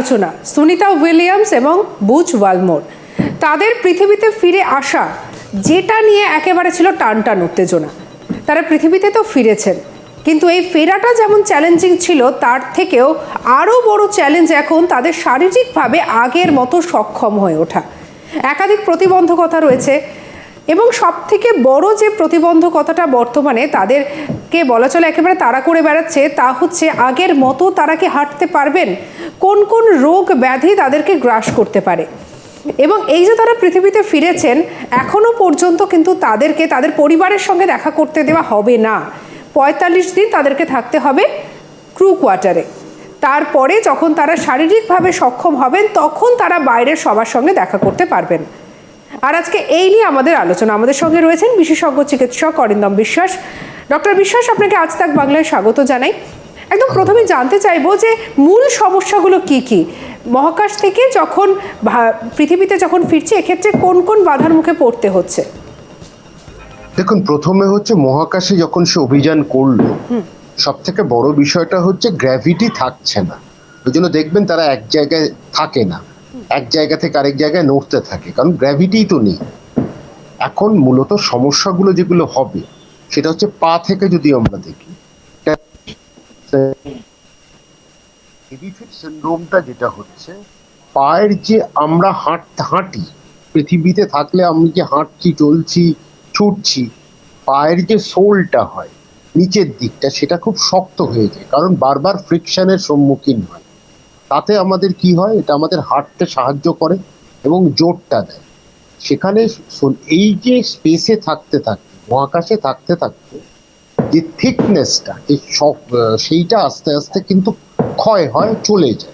আলোচনা, সুনিতা উইলিয়ামস এবং Butch Wilmore. তাদের পৃথিবীতে ফিরে আসা, যেটা নিয়ে একেবারে ছিল টান টান উত্তেজনা। তারা পৃথিবীতে তো ফিরেছেন, কিন্তু এই ফেরাটা যেমন চ্যালেঞ্জিং ছিল, তার থেকেও আরও বড় চ্যালেঞ্জ এখন তাদের শারীরিকভাবে আগের মতো সক্ষম হয়ে ওঠা। একাধিক প্রতিবন্ধকতা রয়েছে এবং সব থেকে বড় যে প্রতিবন্ধকতাটা বর্তমানে তাদেরকে বলা চলে একেবারে তাড়া করে বেড়াচ্ছে, তা হচ্ছে আগের মতো তারা কি হাঁটতে পারবেন? কোন কোন রোগ ব্যাধি তাদেরকে গ্রাস করতে পারে? এবং এই যে তারা পৃথিবীতে ফিরেছেন, এখনও পর্যন্ত কিন্তু তাদেরকে, তাদের পরিবারের সঙ্গে দেখা করতে দেওয়া হবে না। পঁয়তাল্লিশ দিন তাদেরকে থাকতে হবে ক্রু কোয়ার্টারে। তারপরে যখন তারা শারীরিকভাবে সক্ষম হবেন, তখন তারা বাইরের সবার সঙ্গে দেখা করতে পারবেন। আর আজকে এই নিয়ে আমাদের আলোচনা। আমাদের সঙ্গে রয়েছেন বিশেষজ্ঞ চিকিৎসক অরিন্দম বিশ্বাস। ডক্টর বিশ্বাস আপনাকে আজ তাক বাংলায় স্বাগত জানাই। একদম প্রথমে জানতে চাইব যে মূল সমস্যাগুলো কি কি? মহাকাশ থেকে যখন পৃথিবীতে যখন ফিরছে এক্ষেত্রে কোন কোন বাধার মুখে পড়তে হচ্ছে? দেখুন প্রথমে হচ্ছে মহাকাশে যখন সে অভিযান করল সব থেকে বড় বিষয়টা হচ্ছে গ্র্যাভিটি থাকছে না। ওই জন্য দেখবেন তারা এক জায়গায় থাকে না। এক জায়গা থেকে আরেক জায়গায় নড়তে থাকে। কারণ গ্র্যাভিটিই তো নেই। এখন মূলত সমস্যাগুলো যেগুলো হবে সেটা হচ্ছে পা থেকে যদি আমরা দেখি হেভিফিট সিন্ড্রোমটা যেটা হচ্ছে, পায়ের যে আমরা হাঁট, হাঁটি, পৃথিবীতে থাকলে আমি যে হাঁটছি, চলছি, ছুটছি, পায়ের যে সোলটা হয়, নিচের দিকটা, সেটা খুব শক্ত হয়ে যায়। কারণ বারবার ফ্রিকশনের সম্মুখীন হয়। তাতে আমাদের কি হয়? এটা আমাদের হাঁটতে সাহায্য করে এবং জোরটা দেয়। সেখানে এই যে স্পেসে থাকতে থাকতে মহাকাশে থাকতে থাকতে যে থিকনেসটা সব- সেইটা আস্তে আস্তে কিন্তু ক্ষয় হয়, চলে যায়।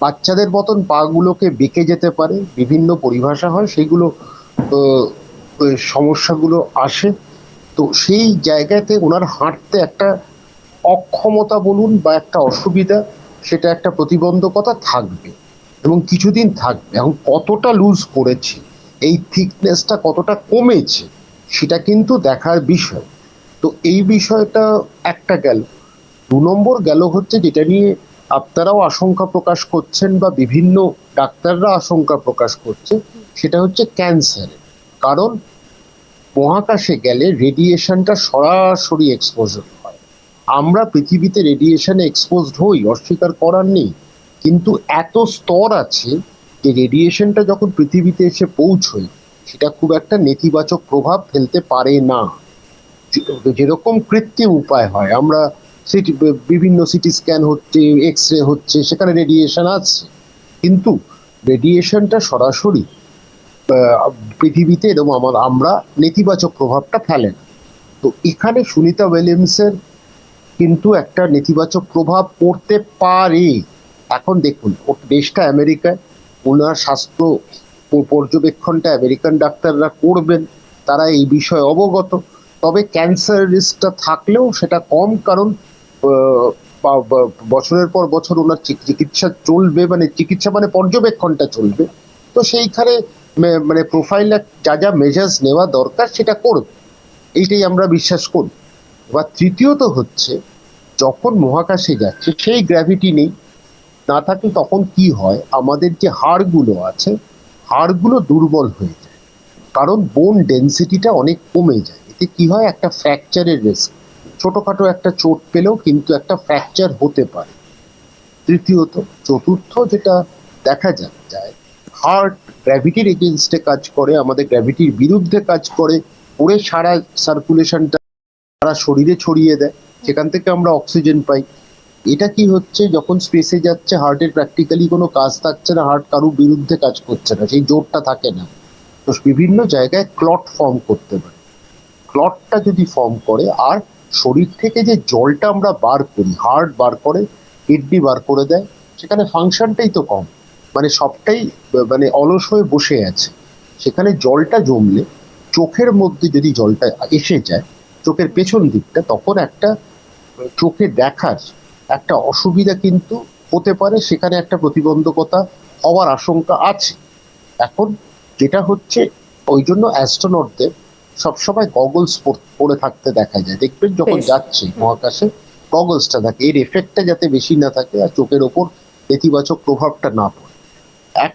বাচ্চাদের মতন পাগুলোকে বেঁকে যেতে পারে, বিভিন্ন পরিভাষা হয়, সেগুলো সমস্যাগুলো আসে। তো সেই জায়গাতে ওনার হাঁটতে একটা অক্ষমতা বলুন বা একটা অসুবিধা, সেটা একটা প্রতিবন্ধকতা থাকবে এবং কিছুদিন থাকবে। এখন কতটা লুজ করেছে, এই থিকনেসটা কতটা কমেছে সেটা কিন্তু দেখার বিষয়। তো এই বিষয়টা একটা গেল। দু নম্বর গেল হচ্ছে যেটা নিয়ে আপনারাও আশঙ্কা প্রকাশ করছেন বা বিভিন্ন ডাক্তাররা আশঙ্কা প্রকাশ করছে, সেটা হচ্ছে ক্যান্সার কারণ মহাকাশে গেলে রেডিয়েশনটা সরাসরি এক্সপোজার হয়। আমরা পৃথিবীতে রেডিয়েশনে এক্সপোজড হই, অস্বীকার করার নেই। কিন্তু এত স্তর আছে যে রেডিয়েশনটা যখন পৃথিবীতে এসে পৌঁছয় সেটা খুব একটা নেতিবাচক প্রভাব ফেলতে পারে না। যেরকম কৃত্রিম উপায় হয়, আমরা সিটি, বিভিন্ন সিটি স্ক্যান হচ্ছে এক্স রে হচ্ছে, সেখানে রেডিয়েশন আছে। কিন্তু রেডিয়েশনটা সরাসরি পৃথিবীতে এবং আমার আমরা নেতিবাচক প্রভাবটা ফেলে না। তো এখানে সুনিতা উইলিয়ামসের কিন্তু একটা নেতিবাচক প্রভাব পড়তে পারে। এখন দেখুন দেশটা আমেরিকায়, ওনার স্বাস্থ্য পর্যবেক্ষণটা আমেরিকান ডাক্তাররা করবেন, তারা এই বিষয়ে অবগত। তবে ক্যান্সার রিস্কটা থাকলেও সেটা কম কারণ বছরের পর বছর ওনার চিকিৎসা চলবে মানে চিকিৎসা মানে পর্যবেক্ষণটা চলবে। তো সেইখানে মানে প্রোফাইল যা যা মেজার্স নেওয়া দরকার সেটা করবে এইটাই আমরা বিশ্বাস করি। এবার তৃতীয়ত হচ্ছে, যখন মহাকাশে যাচ্ছে, সেই গ্র্যাভিটি নেই। না থাকলে তখন কি হয়? আমাদের যে হাড়গুলো আছে হাড়গুলো দুর্বল হয়ে যায়। কারণ বোন ডেন্সিটিটা অনেক কমে যায়। এতে কি হয়? একটা ফ্র্যাকচারের রিস্ক ছোটোখাটো একটা চোট পেলেও কিন্তু একটা ফ্র্যাকচার হতে পারে। তৃতীয়ত, চতুর্থ যেটা দেখা যায় হার্ট গ্র্যাভিটির এগেনস্টে কাজ করে, আমাদের গ্র্যাভিটির বিরুদ্ধে কাজ করে করে সারা সার্কুলেশনটা সারা শরীরে ছড়িয়ে দেয়। সেখান থেকে আমরা অক্সিজেন পাই। এটা কি হচ্ছে? যখন স্পেসে যাচ্ছে হার্টের প্র্যাকটিক্যালি কোনো কাজ থাকছে না হার্ট কারুর বিরুদ্ধে কাজ করছে না, সেই জোরটা থাকে না। তো বিভিন্ন জায়গায় ক্লট ফর্ম করতে পারে। ক্লটটা যদি ফর্ম করে, আর শরীর থেকে যে জলটা আমরা বার করি হার্ট বার করে কিডনি বার করে দেয়, সেখানে ফাংশনটাই তো কম। মানে সবটাই মানে অলস হয়ে বসে আছে। সেখানে জলটা জমলে, চোখের মধ্যে যদি জলটা এসে যায়, চোখের পেছন দিকটা, তখন একটা চোখে দেখার একটা অসুবিধা কিন্তু হতে পারে সেখানে একটা প্রতিবন্ধকতা হওয়ার আশঙ্কা আছে। এখন যেটা হচ্ছে ওই জন্য অ্যাস্ট্রোনটদের সবসময় গগলস পরে থাকতে দেখা যায়। দেখবেন যখন যাচ্ছে মহাকাশে গগলসটা থাকে। এর এফেক্টটা যাতে বেশি না থাকে আর চোখের ওপর নেতিবাচক প্রভাবটা না পড়ে। এক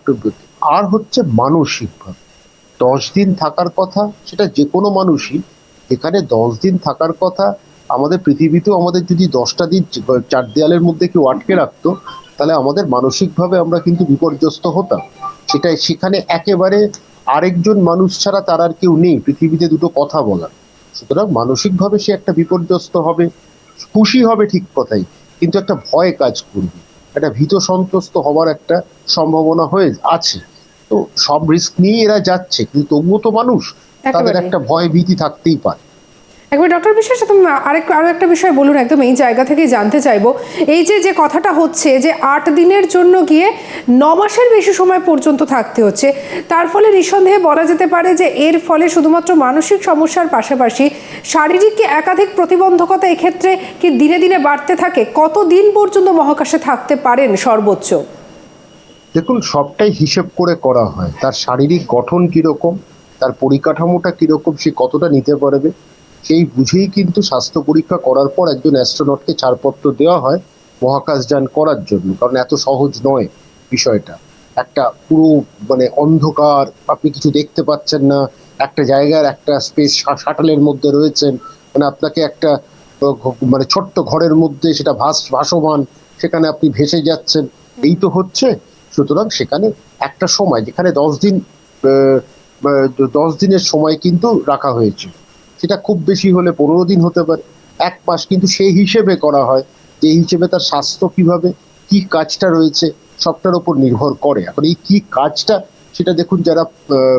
আর হচ্ছে মানসিকভাবে। দশ দিন থাকার কথা সেটা যে কোনো মানুষই এখানে দশ দিন থাকার কথা আমাদের পৃথিবীতেও আমাদের যদি দশটা দিন চার দেয়ালের মধ্যে কেউ আটকে রাখতো তাহলে আমাদের মানসিকভাবে আমরা কিন্তু বিপর্যস্ত হতাম। সেটাই সেখানে একেবারে আরেকজন মানুষ ছাড়া তার আর কেউ নেই পৃথিবীতে দুটো কথা বলার। সুতরাং মানসিকভাবে সে একটা বিপর্যস্ত হবে খুশি হবে ঠিক কথাই কিন্তু একটা ভয় কাজ করবে। একটা ভীত সন্ত্রস্ত হওয়ার একটা সম্ভাবনা হয়ে আছে। তো সব রিস্ক নিয়ে এরা যাচ্ছে কিন্তু তবুও তো মানুষ তাদের একটা ভয় ভীতি থাকতেই পারে। একবার ডক্টর বিশ্বাস তুমি আরেক আরও একটা বিষয় বলুন একদম, এই জায়গা থেকেই জানতে চাইব। এই যে যে কথাটা হচ্ছে যে, আট দিনের জন্য গিয়ে ন মাসের বেশি সময় পর্যন্ত থাকতে হচ্ছে, তার ফলে নিঃসন্দেহে বলা যেতে পারে যে, এর ফলে শুধুমাত্র মানসিক সমস্যার পাশাপাশি শারীরিক কি একাধিক প্রতিবন্ধকতা এক্ষেত্রে কি দিনে দিনে বাড়তে থাকে? কত দিন পর্যন্ত মহাকাশে থাকতে পারেন সর্বোচ্চ? দেখুন, সবটাই হিসেব করে করা হয়। তার শারীরিক গঠন কীরকম, তার পরিকাঠামোটা কীরকম, সে কতটা নিতে পারবে সেই বুঝেই কিন্তু স্বাস্থ্য পরীক্ষা করার পর একজন অ্যাস্ট্রোনটকে ছাড়পত্র দেওয়া হয় মহাকাশযান করার জন্য, কারণ এত সহজ নয় বিষয়টা। একটা পুরো মানে অন্ধকার, আপনি কিছু দেখতে পাচ্ছেন না, একটা জায়গার একটা স্পেস শাটালের মধ্যে রয়েছেন মানে আপনাকে একটা মানে ছোট্ট ঘরের মধ্যে সেটা ভাস ভাসমান, সেখানে আপনি ভেসে যাচ্ছেন। এই তো হচ্ছে, সুতরাং সেখানে একটা সময়, যেখানে দশ দিন দশ দিনের সময় কিন্তু রাখা হয়েছে। সেটা খুব বেশি হলে পনেরো দিন হতে পারে, এক মাস, কিন্তু সেই হিসেবে করা হয় যে হিসেবে তার স্বাস্থ্য কীভাবে, কি কাজটা রয়েছে, সবটার উপর নির্ভর করে। এখন এই কি কাজটা, সেটা দেখুন যারা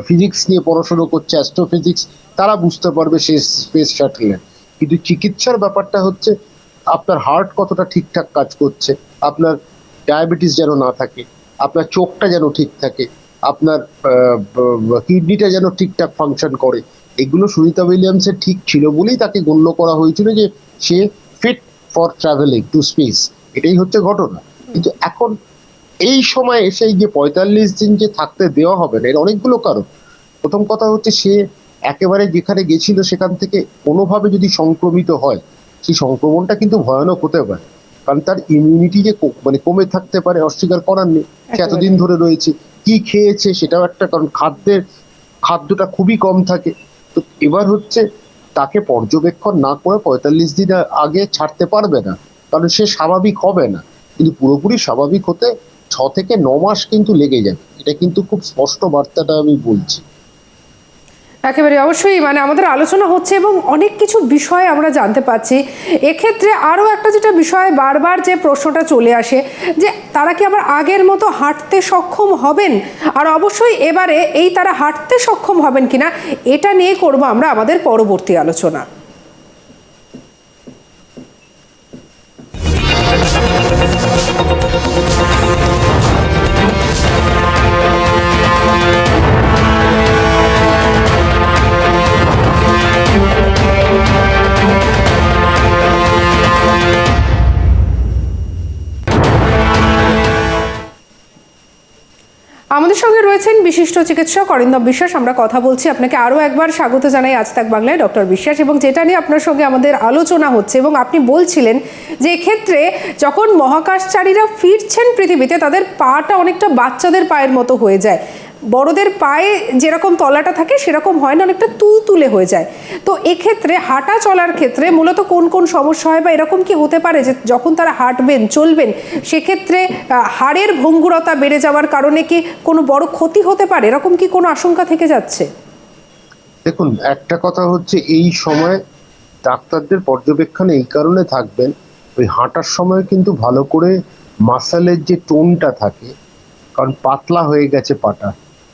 ফিজিক্স নিয়ে পড়াশোনা করছে অ্যাস্ট্রোফিজিক্স তারা বুঝতে পারবে সেই স্পেস শাটলের কিন্তু চিকিৎসার ব্যাপারটা হচ্ছে, আপনার হার্ট কতটা ঠিকঠাক কাজ করছে, আপনার ডায়াবেটিস যেন না থাকে, আপনার চোখটা যেন ঠিক থাকে, আপনার কিডনিটা যেন ঠিকঠাক ফাংশন করে এগুলো সুনিতা উইলিয়ামসের ঠিক ছিল বলেই তাকে গণ্য করা হয়েছিল যে সে fit for travelling to space এটাই হচ্ছে ঘটনা। কিন্তু এখন এই সময় এসে এই যে পঁয়তাল্লিশ দিন যে থাকতে দেওয়া হবে না এর অনেকগুলো কারণ। প্রথম কথা হচ্ছে সে একেবারে যেখানে গেছিল সেখান থেকে কোনোভাবে যদি সংক্রমিত হয় সেই সংক্রমণটা কিন্তু ভয়ানক হতে পারে। কারণ তার ইমিউনিটি যে মানে কমে থাকতে পারে অস্বীকার করার নেই। সে এতদিন ধরে রয়েছে কি খেয়েছে সেটাও একটা কারণ খাদ্যের খাদ্যটা খুবই কম থাকে। তো এবার হচ্ছে তাকে পর্যবেক্ষণ না করে পঁয়তাল্লিশ দিন আগে ছাড়তে পারবে না, কারণ সে স্বাভাবিক হবে না। কিন্তু পুরোপুরি স্বাভাবিক হতে ছ থেকে ন মাস কিন্তু লেগে যাবে। এটা কিন্তু খুব স্পষ্ট বার্তাটা আমি বলছি। একেবারে অবশ্যই মানে আমাদের আলোচনা হচ্ছে এবং অনেক কিছু বিষয় আমরা জানতে পাচ্ছি এক্ষেত্রে আরও একটা যেটা বিষয় বারবার যে প্রশ্নটা চলে আসে, যে তারা কি আবার আগের মতো হাঁটতে সক্ষম হবেন? আর অবশ্যই এবারে এই তারা হাঁটতে সক্ষম হবেন কিনা, এটা নিয়ে করব আমরা আমাদের পরবর্তী আলোচনা। বিশিষ্ট চিকিৎসক অরিন্দম বিশ্বাস, আমরা কথা বলছি আপনাকে আরও একবার স্বাগত জানাই আজ তাক বাংলায় ডক্টর বিশ্বাস। এবং যেটা নিয়ে আপনার সঙ্গে আমাদের আলোচনা হচ্ছে এবং আপনি বলছিলেন যে এক্ষেত্রে যখন মহাকাশচারীরা ফিরছেন পৃথিবীতে, তাদের পাটা অনেকটা বাচ্চাদের পায়ের মতো হয়ে যায়। বড়দের পায়ে যেরকম তলাটা থাকে, সেরকম হয় না, অনেকটা তুল তুলে হয়ে যায়। তো এক্ষেত্রে হাঁটা চলার ক্ষেত্রে মূলত কোন কোন সমস্যা হয় বা এরকম কি হতে পারে যে যখন তারা হাঁটবেন, চলবেন, সেক্ষেত্রে হাড়ের ভঙ্গুরতা বেড়ে যাওয়ার কারণে কি কোনো বড় ক্ষতি হতে পারে? এরকম কি কোনো আশঙ্কা থেকে যাচ্ছে? দেখুন, একটা কথা হচ্ছে এই সময় ডাক্তারদের পর্যবেক্ষণে এই কারণে থাকবেন, ওই হাঁটার সময় কিন্তু ভালো করে মাসালের যে টোনটা থাকে, কারণ পাতলা হয়ে গেছে পাটা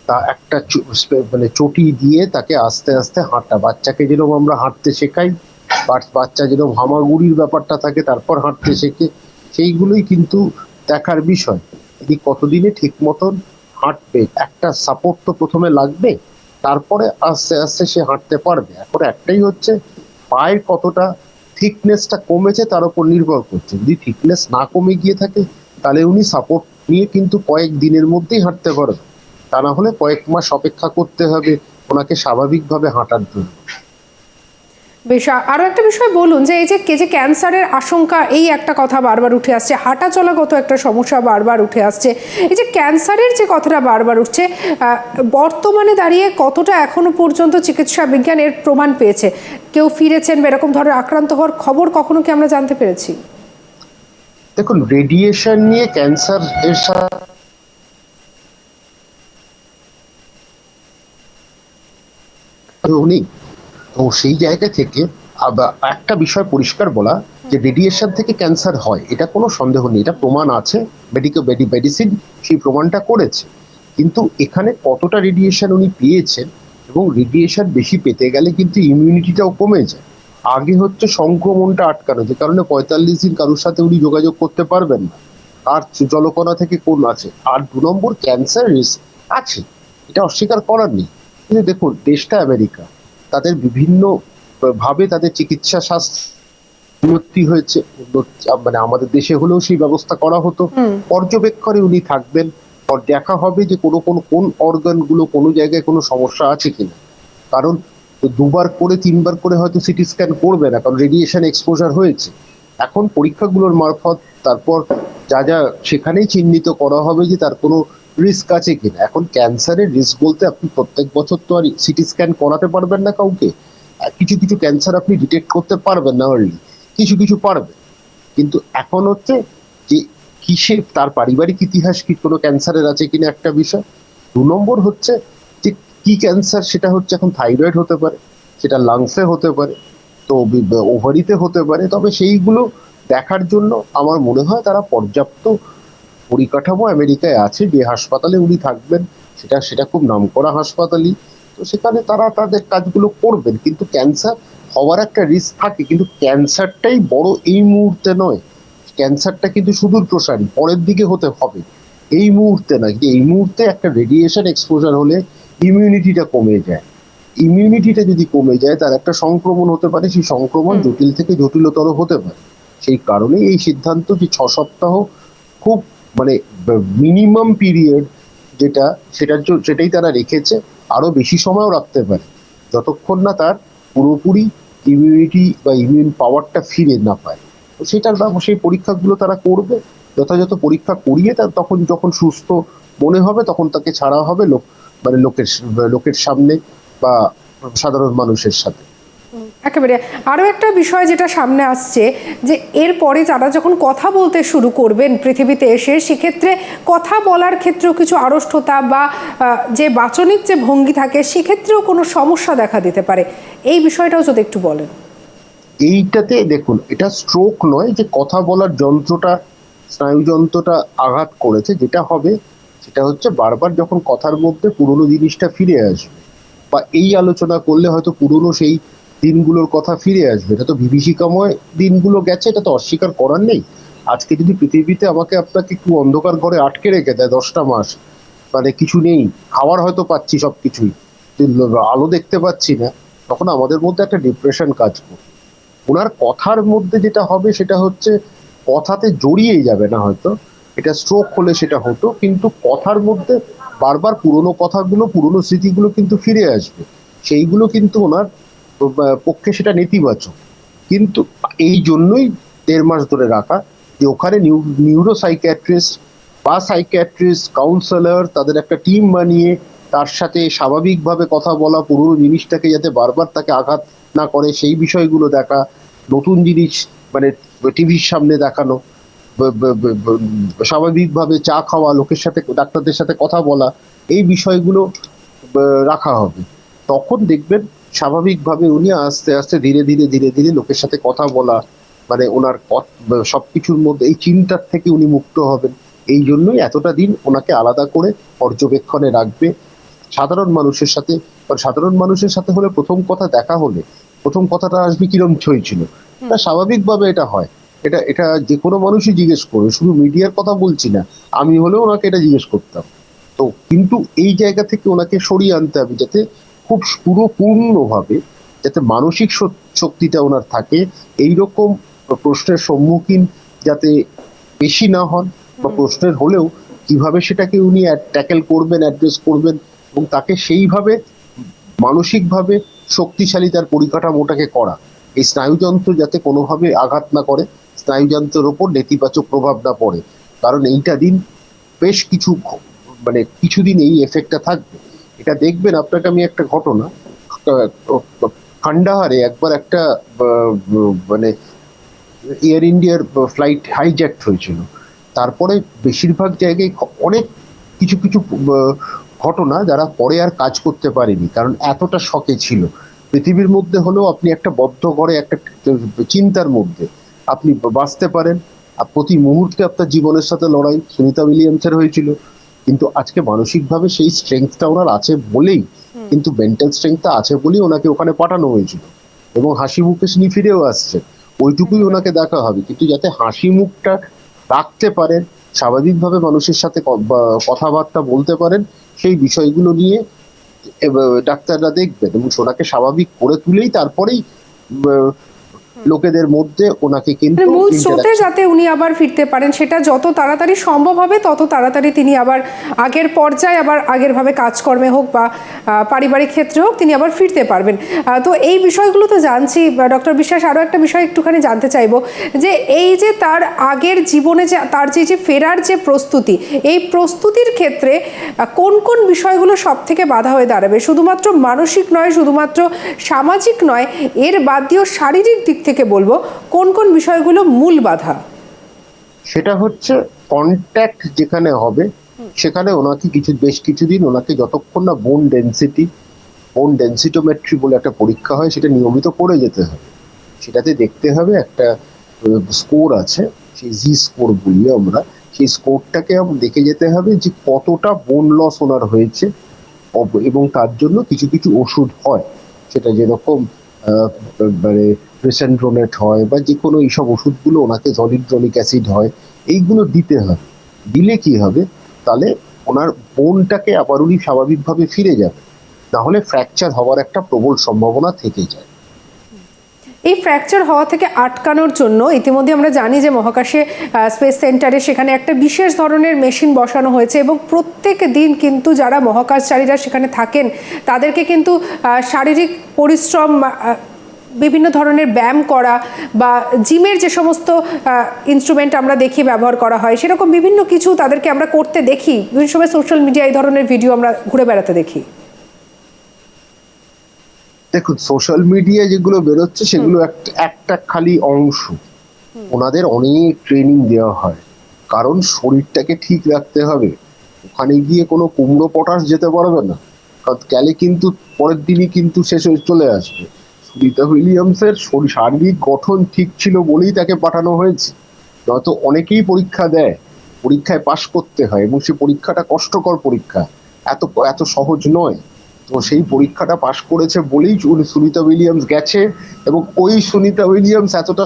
তা একটা মানে চটি দিয়ে তাকে আস্তে আস্তে হাঁটা। বাচ্চাকে যেরকম আমরা হাঁটতে শেখাই বাচ্চা যেরকম হামাগুড়ির ব্যাপারটা থাকে, তারপর হাঁটতে শেখে, সেইগুলোই কিন্তু দেখার বিষয়। যদি কতদিনে ঠিক মতন হাঁটবে? একটা সাপোর্ট তো প্রথমে লাগবে, তারপরে আস্তে আস্তে সে হাঁটতে পারবে। এখন একটাই হচ্ছে, পায়ের কতটা থিকনেসটা কমেছে তার উপর নির্ভর করছে। যদি থিকনেস না কমে গিয়ে থাকে, তাহলে উনি সাপোর্ট নিয়ে কিন্তু কয়েক দিনের মধ্যেই হাঁটতে পারবে তা না হলে কয়েক মাস অপেক্ষা করতে হবে। ওনাকে স্বাভাবিকভাবে হাঁটার জন্য। বেশ আ- আরও একটা বিষয় বলুন যে এই যে কে যে ক্যান্সারের আশঙ্কা এই একটা কথা বারবার উঠে আসছে। হাঁটা চলাগত একটা সমস্যা বারবার উঠে আসছে। এই যে ক্যান্সারের যে কথাটা বারবার উঠছে বর্তমানে দাঁড়িয়ে কতটা এখনও পর্যন্ত চিকিৎসা বিজ্ঞান এর প্রমাণ পেয়েছে? কেউ ফিরেছেন বা এরকম ধরনের আক্রান্ত হওয়ার খবর কখনো কি আমরা জানতে পেরেছি? দেখুন রেডিয়েশন নিয়ে ক্যান্সার এর সাথে উনি। তো সেই জায়গা থেকে একটা বিষয় পরিষ্কার বলা, যে রেডিয়েশন থেকে ক্যান্সার হয়, এটা কোনো সন্দেহ নেই। এটা প্রমাণ আছে মেডিকেল মেডিসিন সেই প্রমাণটা করেছে। কিন্তু এখানে কতটা রেডিয়েশন উনি পেয়েছেন এবং রেডিয়েশন বেশি পেতে গেলে কিন্তু ইমিউনিটিটাও কমে যায়। আগে হচ্ছে সংক্রমণটা আটকানো, যে কারণে পঁয়তাল্লিশ দিন কারোর সাথে উনি যোগাযোগ করতে পারবেন না। আর জলকণা থেকে কোন আছে? আর দু নম্বর ক্যান্সার রিস্ক আছে। এটা অস্বীকার করার নেই। কিন্তু দেখুন দেশটা আমেরিকা তাদের বিভিন্ন ভাবে তাদের চিকিৎসা শাস্ত্র উন্নতি হয়েছে। মানে আমাদের দেশে হলেও সেই ব্যবস্থা করা হতো। পর্যবেক্ষণে উনি থাকবেন। পর দেখা হবে যে কোনো কোন কোন অর্গানগুলো কোনো জায়গায় কোনো সমস্যা আছে কিনা। কারণ দুবার করে তিনবার করে হয়তো সিটি স্ক্যান করবে না কারণ রেডিয়েশন এক্সপোজার হয়েছে। এখন পরীক্ষাগুলোর মারফত তারপর যা যা সেখানেই চিহ্নিত করা হবে যে তার কোনো রিস্ক আছে কিনা? এখন ক্যান্সারের রিস্ক বলতে আপনি প্রত্যেক বছর তো আর সিটি স্ক্যান করাতে পারবেন না কাউকে। কিছু কিছু ক্যান্সার আপনি ডিটেক্ট করতে পারবেন না আর্লি কিছু কিছু পারবেন। কিন্তু এখন হচ্ছে যে কিসে তার পারিবারিক ইতিহাস কি কোনো ক্যান্সারের আছে কিনা একটা বিষয়? দু নম্বর হচ্ছে যে কি ক্যান্সার সেটা হচ্ছে এখন থাইরয়েড হতে পারে, সেটা লাংসে হতে পারে, তো ওভারিতে হতে পারে। তবে সেইগুলো দেখার জন্য আমার মনে হয় তারা পর্যাপ্ত পরিকাঠামো আমেরিকায় আছে যে হাসপাতালে উনি থাকবেন সেটা সেটা খুব নামকরা হাসপাতালই। তো সেখানে তারা তাদের কাজগুলো করবেন কিন্তু ক্যান্সার হওয়ার একটা রিস্ক থাকে কিন্তু ক্যান্সারটাই বড় এই মুহূর্তে নয়। ক্যান্সারটা কিন্তু সুদূর প্রসারী পরের দিকে হতে হবে। এই মুহূর্তে না এই মুহূর্তে একটা রেডিয়েশন এক্সপোজার হলে ইমিউনিটিটা কমে যায়। ইমিউনিটিটা যদি কমে যায় তার একটা সংক্রমণ হতে পারে সেই সংক্রমণ জটিল থেকে জটিলতর হতে পারে। সেই কারণেই এই সিদ্ধান্ত যে ছ সপ্তাহ খুব মানে মিনিমাম পিরিয়ড যেটা, সেটার জন্য সেটাই তারা রেখেছে। আরও বেশি সময়ও রাখতে পারে। যতক্ষণ না তার পুরোপুরি ইমিউনিটি বা ইমিউন পাওয়ারটা ফিরে না পায়। তো সেটার ব্যব- সেই পরীক্ষাগুলো তারা করবে। যথাযথ পরীক্ষা করিয়ে তার তখন যখন সুস্থ মনে হবে, তখন তাকে ছাড়া হবে লোক মানে লোকের লোকের সামনে বা সাধারণ মানুষের সাথে। একেবারে আরও একটা বিষয় যেটা সামনে আসছে, যে এরপরে যারা যখন কথা বলতে শুরু করবেন পৃথিবীতে এসে, সেক্ষেত্রে কথা বলার ক্ষেত্রেও কিছু আড়ষ্টতা বা যে বাচনিক যে ভঙ্গি থাকে, সেক্ষেত্রেও কোনো সমস্যা দেখা দিতে পারে। এই বিষয়টাও যদি একটু বলেন। এইটাতে দেখুন, এটা স্ট্রোক নয় যে কথা বলার যন্ত্রটা স্নায়ুযন্ত্রটা আঘাত করেছে, যেটা হবে, সেটা হচ্ছে বারবার যখন কথার মধ্যে পুরনো জিনিসটা ফিরে আসবে, বা এই আলোচনা করলে হয়তো পুরনো সেই দিনগুলোর কথা ফিরে আসবে। এটা তো বিভীষিকাময় দিনগুলো গেছে, এটা তো অস্বীকার করার নেই। আজকে যদি পৃথিবীতে আমাকে আপনাকে একটু অন্ধকার ঘরে আটকে রেখে দেয় দশটা মাস মানে কিছু নেই খাবার হয়তো পাচ্ছি সবকিছুই কিন্তু আলো দেখতে পাচ্ছি না, তখন আমাদের মধ্যে একটা ডিপ্রেশন কাজ করবে ওনার কথার মধ্যে যেটা হবে সেটা হচ্ছে, কথাতে জড়িয়ে যাবে না হয়তো, এটা স্ট্রোক হলে সেটা হতো, কিন্তু কথার মধ্যে বারবার পুরনো কথাগুলো, পুরনো স্মৃতিগুলো কিন্তু ফিরে আসবে। সেইগুলো কিন্তু ওনার পক্ষে সেটা নেতিবাচক। কিন্তু এই জন্যই দেড় মাস ধরে রাখা যে ওখানে নিউরো সাইকিয়াট্রিস্ট বা সাইকিয়াট্রিস্ট কাউন্সেলর তাদের একটা টিম বানিয়ে তার সাথে স্বাভাবিকভাবে কথা বলা, পুরনো জিনিসটাকে যাতে বারবার তাকে আঘাত না করে, সেই বিষয়গুলো দেখা, নতুন জিনিস মানে টিভির সামনে দেখানো স্বাভাবিকভাবে চা খাওয়া, লোকের সাথে, ডাক্তারদের সাথে কথা বলা, এই বিষয়গুলো রাখা হবে। তখন দেখবেন স্বাভাবিকভাবে উনি আস্তে আস্তে ধীরে ধীরে ধীরে ধীরে লোকের সাথে কথা বলা মানে ওনার সবকিছুর মধ্যে এই চিন্তার থেকে উনি মুক্ত হবেন। এই জন্যই এতটা দিন ওনাকে আলাদা করে পর্যবেক্ষণে রাখবে। সাধারণ মানুষের সাথে সাধারণ মানুষের সাথে হলে প্রথম কথা দেখা হলে প্রথম কথাটা আসবে কিরম হয়েছিল না স্বাভাবিকভাবে এটা হয়। এটা এটা যে কোনো মানুষই জিজ্ঞেস করবে শুধু মিডিয়ার কথা বলছি না আমি হলেও ওনাকে এটা জিজ্ঞেস করতাম। তো কিন্তু এই জায়গা থেকে ওনাকে সরিয়ে আনতে হবে যাতে খুব পুরোপূর্ণভাবে যাতে মানসিক শক্তিটা ওনার থাকে এই রকম প্রশ্নের সম্মুখীন যাতে বেশি না হন বা প্রশ্নের হলেও কীভাবে সেটাকে উনি ট্যাকেল করবেন অ্যাড্রেস করবেন এবং তাকে সেইভাবে মানসিকভাবে শক্তিশালী তার পরিকাঠামোটাকে করা। এই স্নায়ুযন্ত্র যাতে কোনোভাবে আঘাত না করে স্নায়ুযন্ত্রের ওপর নেতিবাচক প্রভাব না পড়ে। কারণ এইটা দিন বেশ কিছু মানে কিছুদিন এই এফেক্টটা থাকবে। এটা দেখবেন, আপনাকে আমি একটা ঘটনা কান্ডাহারে একবার একটা মানে এয়ার ইন্ডিয়ার ফ্লাইট হাইজ্যাক্ট হয়েছিল। তারপরে বেশিরভাগ জায়গায় অনেক কিছু কিছু ঘটনা যারা পরে আর কাজ করতে পারেনি, কারণ এতটা শখে ছিল। পৃথিবীর মধ্যে হলেও আপনি একটা বদ্ধ ঘরে, একটা চিন্তার মধ্যে, আপনি বাঁচতে পারেন। প্রতি মুহূর্তে আপনার জীবনের সাথে লড়াই, সুনিতা উইলিয়ামসের হয়েছিল। কিন্তু আজকে মানসিকভাবে সেই স্ট্রেংথটা ওনার আছে বলেই কিন্তু মেন্টাল স্ট্রেংথটা আছে বলেই ওনাকে ওখানে পাঠানো হয়েছিল। এবং হাসি মুখে তিনি ফিরেও আসছে ওইটুকুই ওনাকে দেখা হবে। কিন্তু যাতে হাসি মুখটা রাখতে পারেন স্বাভাবিকভাবে মানুষের সাথে কথাবার্তা বলতে পারেন সেই বিষয়গুলো নিয়ে ডাক্তাররা দেখবেন। এবং ওনাকে স্বাভাবিক করে তুলেই তারপরেই লোকেদের মধ্যে ওনাকে কিন্তু মানে মূল স্রোতে যাতে উনি আবার ফিরতে পারেন সেটা যত তাড়াতাড়ি সম্ভব হবে তত তাড়াতাড়ি তিনি আবার আগের পর্যায়ে আবার আগের ভাবে কাজকর্মে হোক বা পারিবারিক ক্ষেত্রে হোক তিনি আবার ফিরতে পারবেন। তো এই বিষয়গুলো তো জানছি। ডক্টর বিশ্বাস আরও একটা বিষয় একটুখানি জানতে চাইব যে এই যে তার আগের জীবনে যে তার যে যে ফেরার যে প্রস্তুতি এই প্রস্তুতির ক্ষেত্রে কোন কোন বিষয়গুলো সব থেকে বাধা হয়ে দাঁড়াবে? শুধুমাত্র মানসিক নয় শুধুমাত্র সামাজিক নয় এর বাদ দিয়েও শারীরিক দিক থেকে বলব, কোন কোন বিষয়গুলো মূল বাধা? সেটা হচ্ছে কন্ট্যাক্ট যেখানে হবে, সেখানে ওনাকে কিছু, বেশ কিছুদিন ওনাকে যতক্ষণ না বোন ডেন্সিটি বোন ডেন্সিটোমেট্রি বলে একটা পরীক্ষা হয়, সেটা নিয়মিত করে যেতে হবে। সেটাতে দেখতে হবে একটা স্কোর আছে, সেই জি স্কোর বলি আমরা, সেই স্কোরটাকে দেখে যেতে হবে যে কতটা বোন লস ওনার হয়েছে এবং তার জন্য কিছু কিছু ওষুধ হয়। সেটা যেরকম মানে প্রেসেন্ট্রোনেট হয় বা যে কোনো এইসব ওষুধগুলো ওনাকে জলিড্রনিক অ্যাসিড হয়, এইগুলো দিতে হবে। দিলে কি হবে? তাহলে ওনার বোনটাকে আবার উনি স্বাভাবিকভাবে ফিরে যাবে। তাহলে ফ্র্যাকচার হওয়ার একটা প্রবল সম্ভাবনা থেকে যায়। এই ফ্র্যাকচার হওয়া থেকে আটকানোর জন্য ইতিমধ্যে আমরা জানি যে মহাকাশে স্পেস সেন্টারে সেখানে একটা বিশেষ ধরনের মেশিন বসানো হয়েছে এবং প্রত্যেক দিন কিন্তু যারা মহাকাশচারীরা সেখানে থাকেন, তাদেরকে কিন্তু শারীরিক পরিশ্রম বিভিন্ন ধরনের ব্যায়াম করা বা জিমের যে সমস্ত ইনস্ট্রুমেন্ট আমরা দেখি ব্যবহার করা হয় সেরকম বিভিন্ন কিছু তাদেরকে আমরা করতে দেখি। বিভিন্ন সময় সোশ্যাল মিডিয়া এই ধরনের ভিডিও আমরা ঘুরে বেড়াতে দেখি। দেখুন সোশ্যাল মিডিয়া যেগুলো বেরোচ্ছে সেগুলো একটা একটা খালি অংশ। ওনাদের অনেক ট্রেনিং দেওয়া হয়। কারণ শরীরটাকে ঠিক রাখতে হবে। ওখানে গিয়ে কোনো কুমড়ো পটাশ যেতে পারবে না। কারণ গেলে কিন্তু পরের দিনই কিন্তু শেষ হয়ে চলে আসবে। সুনিতা উইলিয়ামসের শরীর শারীরিক গঠন ঠিক ছিল বলেই তাকে পাঠানো হয়েছে। নয়তো অনেকেই পরীক্ষা দেয় পরীক্ষায় পাশ করতে হয় এবং সেই পরীক্ষাটা কষ্টকর পরীক্ষা এত এত সহজ নয়। তো সেই পরীক্ষাটা পাশ করেছে বলেই সুনিতা উইলিয়ামস গেছে এবং ওই সুনিতা উইলিয়ামস এতটা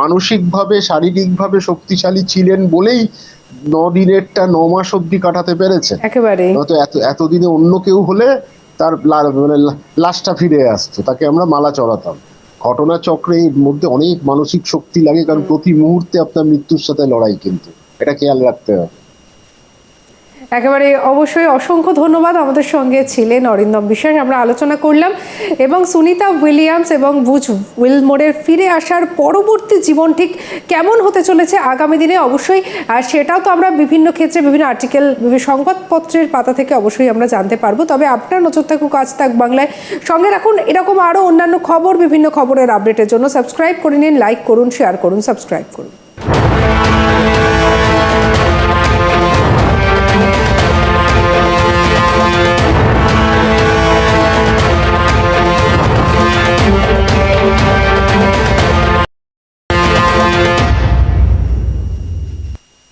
মানসিকভাবে শারীরিকভাবে শক্তিশালী ছিলেন বলেই ন দিনেরটা ন মাস অব্দি কাটাতে পেরেছে। একেবারে। এত এতদিনে অন্য কেউ হলে তার মানে লাশটা ফিরে আসতো তাকে আমরা মালা চড়াতাম। ঘটনা চক্রে এর মধ্যে অনেক মানসিক শক্তি লাগে, কারণ প্রতি মুহূর্তে আপনার মৃত্যুর সাথে লড়াই কিন্তু। এটা খেয়াল রাখতে হবে। একেবারে অবশ্যই অসংখ্য ধন্যবাদ আমাদের সঙ্গে ছিলেন অরিন্দম বিশ্বাস। আমরা আলোচনা করলাম এবং সুনিতা উইলিয়ামস এবং বুচ উইলমোরের ফিরে আসার পরবর্তী জীবন ঠিক কেমন হতে চলেছে আগামী দিনে? অবশ্যই, আর সেটাও তো আমরা বিভিন্ন ক্ষেত্রে বিভিন্ন আর্টিকেল সংবাদপত্রের পাতা থেকে অবশ্যই আমরা জানতে পারব। তবে আপনার নজর থাকুক আজ থাক বাংলায়। সঙ্গে রাখুন, এরকম আরও অন্যান্য খবর, বিভিন্ন খবরের আপডেটের জন্য সাবস্ক্রাইব করে নিন, লাইক করুন, শেয়ার করুন, সাবস্ক্রাইব করুন।